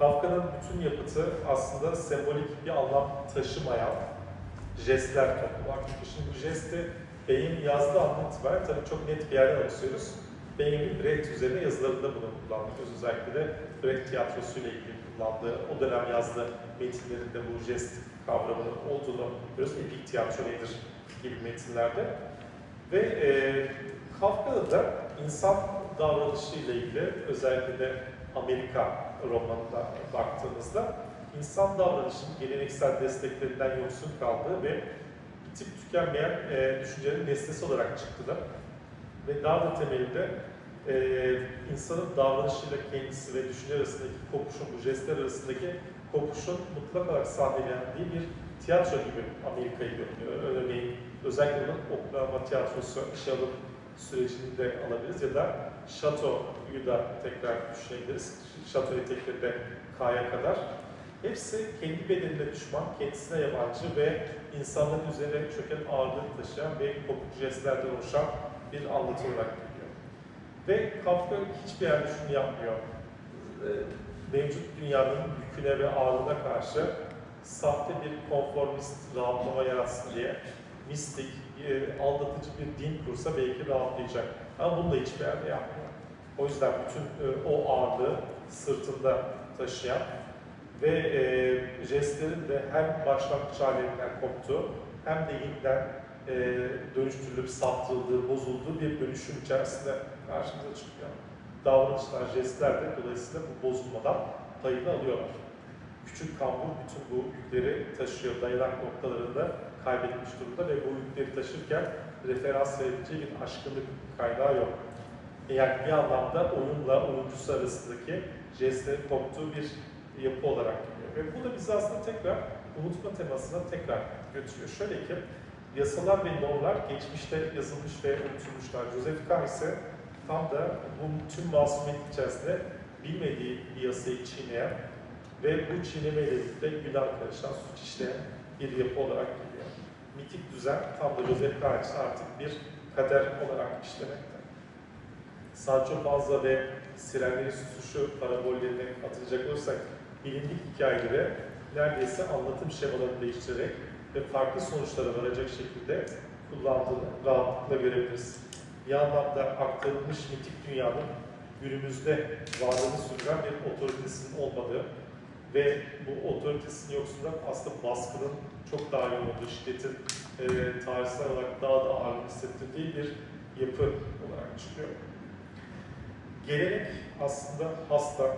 Kafka'nın bütün yapıtı aslında sembolik bir anlam taşımayan jestler toplamak. Çünkü şimdi bu jesti Benjamin yazdığı andan itibaren tabii çok net bir yerden alışıyoruz. Benjamin Brecht üzerine yazılarında bunu kullandık. Özellikle de Brecht tiyatrosuyla ilgili kullandığı, o dönem yazdığı metinlerinde bu jest kavramının olduğunu görüyoruz. Epik tiyatro nedir gibi metinlerde. Ve e, Kafka'da da insan davranışıyla ilgili özellikle de Amerika romanına baktığımızda insan davranışının geleneksel desteklerinden yoksun kaldığı ve bitip tükenmeyen e, düşüncenin nesnesi olarak çıktığını ve daha da temelinde e, insanın davranışıyla kendisi ve düşünce arasındaki kopuşun, bu jestler arasındaki kopuşun mutlak olarak sahnelendiği bir tiyatro gibi Amerika'yı görünüyor. Örneğin özellikle Oklahoma tiyatrosu işe alım sürecini de alabiliriz ya da Şato'yu da tekrar düşünebiliriz. Şato eteklerinde K'ya kadar. Hepsi kendi bedenine düşman, kendisine yabancı ve insanların üzerine çöken ağırlığı taşıyan ve kopuk jestlerden oluşan bir anlatı olarak geliyor. Ve Kafka hiçbir yerde şunu yapmıyor. Ee, Mevcut dünyanın yüküne ve ağırlığına karşı sahte bir konformist rahatlama yaratsın diye mistik, e, aldatıcı bir din kursa belki rahatlayacak. Ama bunu da hiçbir yerde yapmıyor. O yüzden bütün e, o ağırlığı sırtında taşıyan ve e, jestlerin de hem başlangıç halinden koptuğu hem de yeniden e, dönüştürülüp saptırıldığı, bozulduğu bir dönüşüm içerisinde karşımıza çıkıyor. Davranışlar, jestler de dolayısıyla bu bozulmadan payını alıyorlar. Küçük kambur bütün bu yükleri taşıyor, dayanak noktalarında kaybetmiş durumda ve bu yükleri taşırken referans verebileceği bir aşkınlık kaynağı yok. Yani bir anlamda oyunla oyuncusu arasındaki jestlerin koptuğu bir yapı olarak geliyor. Ve bu da bizi aslında tekrar unutma temasına tekrar götürüyor. Şöyle ki, yasalar ve normlar geçmişte yazılmış ve unutulmuşlar. Joseph K. ise tam da bu tüm masumiyet içerisinde bilmediği bir yasayı çiğneyen ve bu çiğnemeyle birlikte günah karışan, suç işleyen bir yapı olarak geliyor. Mitik düzen tam da Joseph için artık bir kader olarak işlemekte. Sancho Panza ve Sirenlerin Susuşu parabollerine atılacak olursak bilindik hikayeleri neredeyse anlatım şemalarını değiştirerek ve farklı sonuçlara varacak şekilde kullandığını rahatlıkla görebiliriz. Bir anlamda aktarılmış mitik dünyanın günümüzde varlığını sürdüren bir otoritesinin olmadığı ve bu otoritesinin yoksundan aslında baskının çok daha yoğun olduğu, şiddetin e, tarihsel olarak daha da ağır hissettirdiği bir yapı olarak çıkıyor. Gelenek aslında hasta,